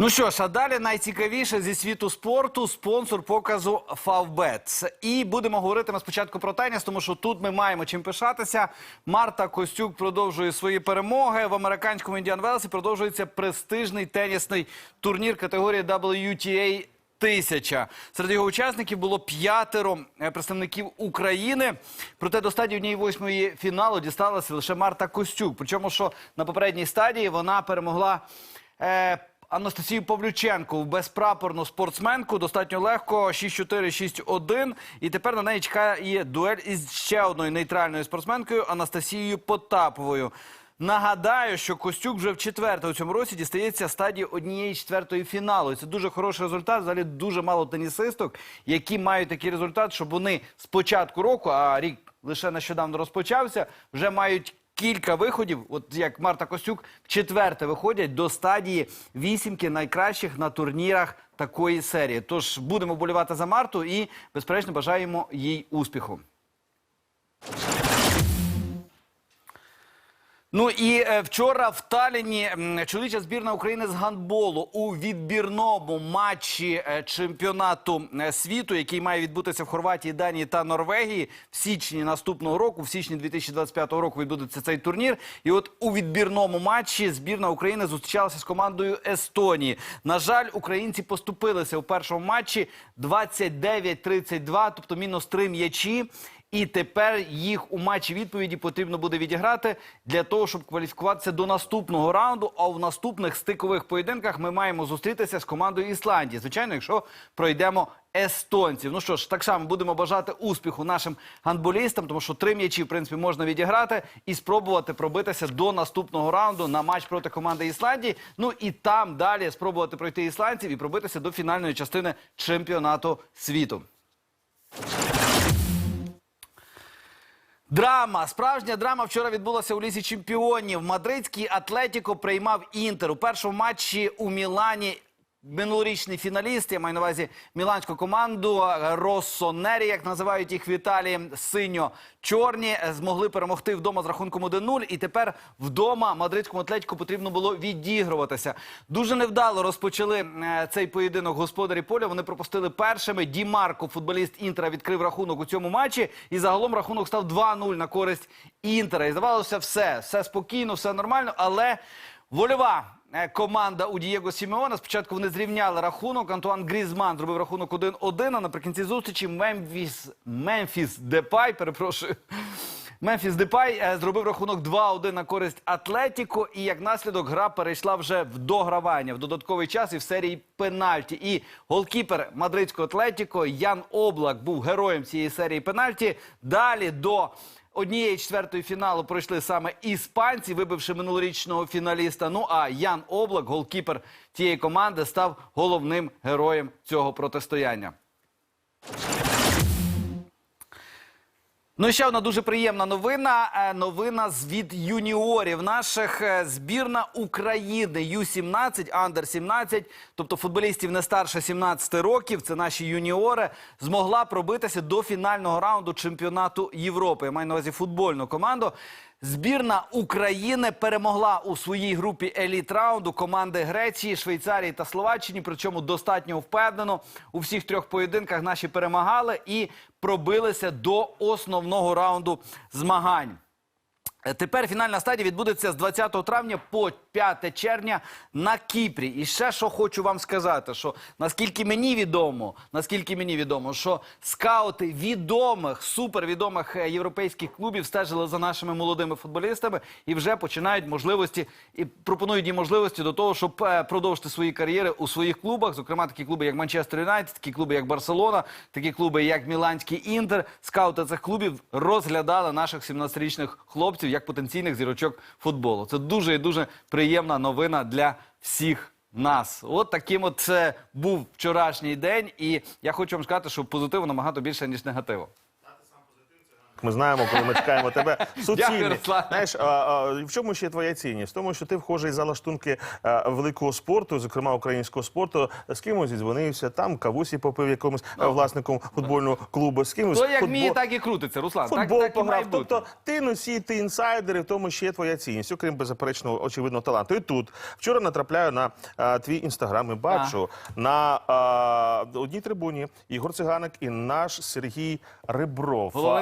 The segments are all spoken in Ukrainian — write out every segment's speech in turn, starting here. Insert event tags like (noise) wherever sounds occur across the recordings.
Ну що ж, а далі найцікавіше зі світу спорту спонсор показу Фавбет. І будемо говорити ми спочатку про теніс, тому що тут ми маємо чим пишатися. Марта Костюк продовжує свої перемоги в американському Індіан Велсі. Продовжується престижний тенісний турнір категорії WTA Тисяча серед його учасників було п'ятеро е, представників України. Проте до стадії однієї восьмої фіналу дісталася лише Марта Костюк. Причому, що на попередній стадії вона перемогла. Е, Анастасію Павлюченко, безпрапорну спортсменку, достатньо легко 6-4, 6-1. І тепер на неї чекає дуель із ще одною нейтральною спортсменкою Анастасією Потаповою. Нагадаю, що Костюк вже в четверте у цьому році дістається стадії однієї четвертої фіналу. І це дуже хороший результат. Взагалі дуже мало тенісисток, які мають такий результат, щоб вони з початку року, а рік лише нещодавно розпочався, вже мають кілька виходів. От як Марта Костюк четверте виходять до стадії вісімки найкращих на турнірах такої серії. Тож будемо болівати за Марту і, безперечно, бажаємо їй успіху. Ну і е, вчора в Таліні чоловіча збірна України з гандболу у відбірному матчі е, чемпіонату е, світу, який має відбутися в Хорватії, Данії та Норвегії в січні наступного року, в січні 2025 року відбудеться цей турнір. І от у відбірному матчі збірна України зустрічалася з командою Естонії. На жаль, українці поступилися у першому матчі 29-32, тобто мінус три м'ячі. І тепер їх у матчі відповіді потрібно буде відіграти для того, щоб кваліфікуватися до наступного раунду. А в наступних стикових поєдинках ми маємо зустрітися з командою Ісландії. Звичайно, якщо пройдемо естонців. Ну що ж, так само будемо бажати успіху нашим гандболістам, тому що три м'ячі, в принципі, можна відіграти і спробувати пробитися до наступного раунду на матч проти команди Ісландії. Ну і там далі спробувати пройти ісландців і пробитися до фінальної частини чемпіонату світу. Драма, справжня драма вчора відбулася у лісі чемпіонів. Мадридський Атлетіко приймав інтер у першому матчі у Мілані. Минулорічний фіналіст, я маю на увазі міланську команду Росонері, як називають їх в Італії, синьо-чорні, е, змогли перемогти вдома з рахунком 1-0. І тепер вдома мадридському атлетіку потрібно було відігруватися. Дуже невдало розпочали е, цей поєдинок господарі поля. Вони пропустили першими. Ді Марко, футболіст Інтера, відкрив рахунок у цьому матчі. І загалом рахунок став 2-0 на користь Інтера. І здавалося, все, все спокійно, все нормально, але вольова. Е, Команда у Дієго Сімеона. Спочатку вони зрівняли рахунок. Антуан Грізман зробив рахунок 1-1, а наприкінці зустрічі Мемфіс, Мемфіс Депай, перепрошую. Мемфіс Депай е, зробив рахунок 2-1 на користь Атлетіко. І як наслідок гра перейшла вже в догравання в додатковий час і в серії пенальті. І голкіпер мадридського Атлетіко Ян Облак був героєм цієї серії пенальті. Далі до однієї четвертої фіналу пройшли саме іспанці, вибивши минулорічного фіналіста. Ну а Ян Облак, голкіпер тієї команди, став головним героєм цього протистояння. Ну ще одна дуже приємна новина. Е, Новина з від юніорів наших Е, збірна України Ю-17, Андер-17, тобто футболістів не старше 17 років. Це наші юніори, змогла пробитися до фінального раунду чемпіонату Європи. Я маю на увазі футбольну команду. Збірна України перемогла у своїй групі еліт раунду команди Греції, Швейцарії та Словаччини. Причому достатньо впевнено у всіх трьох поєдинках наші перемагали і пробилися до основного раунду змагань. Е, Тепер фінальна стадія відбудеться з 20 травня по 5 червня на Кіпрі. І ще що хочу вам сказати, що наскільки мені відомо, наскільки мені відомо, що скаути відомих, супервідомих е, європейських клубів стежили за нашими молодими футболістами і вже починають можливості і пропонують їм можливості до того, щоб е, продовжити свої кар'єри у своїх клубах. Зокрема, такі клуби, як Манчестер Юнайтед, такі клуби, як Барселона, такі клуби, як Міланський Інтер. Скаути цих клубів розглядали наших 17-річних хлопців як потенційних зірочок футболу. Це дуже і дуже приємна новина для всіх. Нас, от таким от це був вчорашній день, і я хочу вам сказати, що позитиву набагато більше ніж негативу. Ми знаємо, коли ми чекаємо тебе. (laughs) Суцільні. Знаєш, а, а, в чому ще твоя цінність? В тому, що ти вхожий за лаштунки а, великого спорту, зокрема українського спорту. З кимось зідзвонився, там кавусі попив якомусь а, власником футбольного клубу, з кимось То як футбол- так і крутиться, Руслан. Футбол так і має пограв. бути. Тобто ти носій, ти інсайдер, і в тому ще є твоя цінність, окрім беззаперечного очевидного таланту. І тут вчора натрапляю на а, твій інстаграм і бачу на а, одній трибуні Ігор Циганик і наш Сергій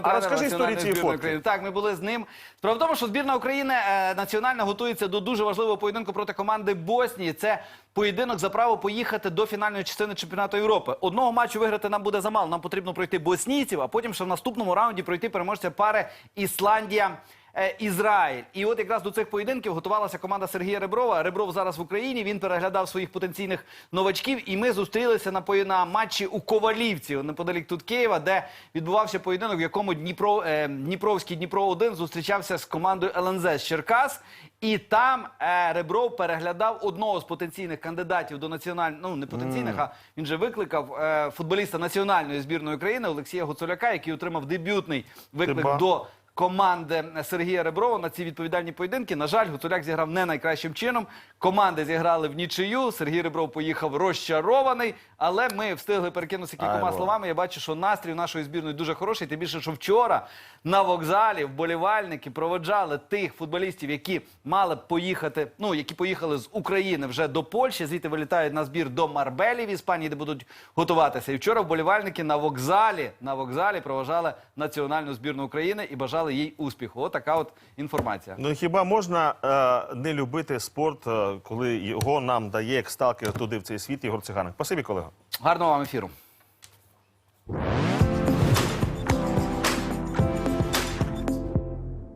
а розкажи національної цієї фотки. України. Так, ми були з ним. Справа в тому, що збірна України е, національна готується до дуже важливого поєдинку проти команди Боснії. Це поєдинок за право поїхати до фінальної частини чемпіонату Європи. Одного матчу виграти нам буде замало. Нам потрібно пройти боснійців, а потім ще в наступному раунді пройти переможця пари Ісландія. Е, Ізраїль, і от якраз до цих поєдинків готувалася команда Сергія Реброва. Ребров зараз в Україні. Він переглядав своїх потенційних новачків, і ми зустрілися на на матчі у Ковалівці, неподалік тут Києва, де відбувався поєдинок, в якому Дніпро е, Дніпровський Дніпро 1 зустрічався з командою ЛНЗ з Черкас. І там е, Ребров переглядав одного з потенційних кандидатів до національної, ну не потенційних, а він же викликав е, футболіста національної збірної України Олексія Гуцуляка, який отримав дебютний виклик ба. до команди Сергія Реброва на ці відповідальні поєдинки. На жаль, Гуцуляк зіграв не найкращим чином. Команди зіграли в нічию. Сергій Ребров поїхав розчарований, але ми встигли перекинутися кількома словами. Я бачу, що настрій нашої збірної дуже хороший. Тим більше, що вчора на вокзалі вболівальники проводжали тих футболістів, які мали б поїхати, ну які поїхали з України вже до Польщі. Звідти вилітають на збір до Марбелі в Іспанії, де будуть готуватися. І вчора вболівальники на вокзалі на вокзалі проважали національну збірну України і бажали їй успіху. От така от інформація. Ну хіба можна е, не любити спорт, е, коли його нам дає як сталкер туди в цей світ Ігор Циганик? Спасибі, колего. Гарного вам ефіру.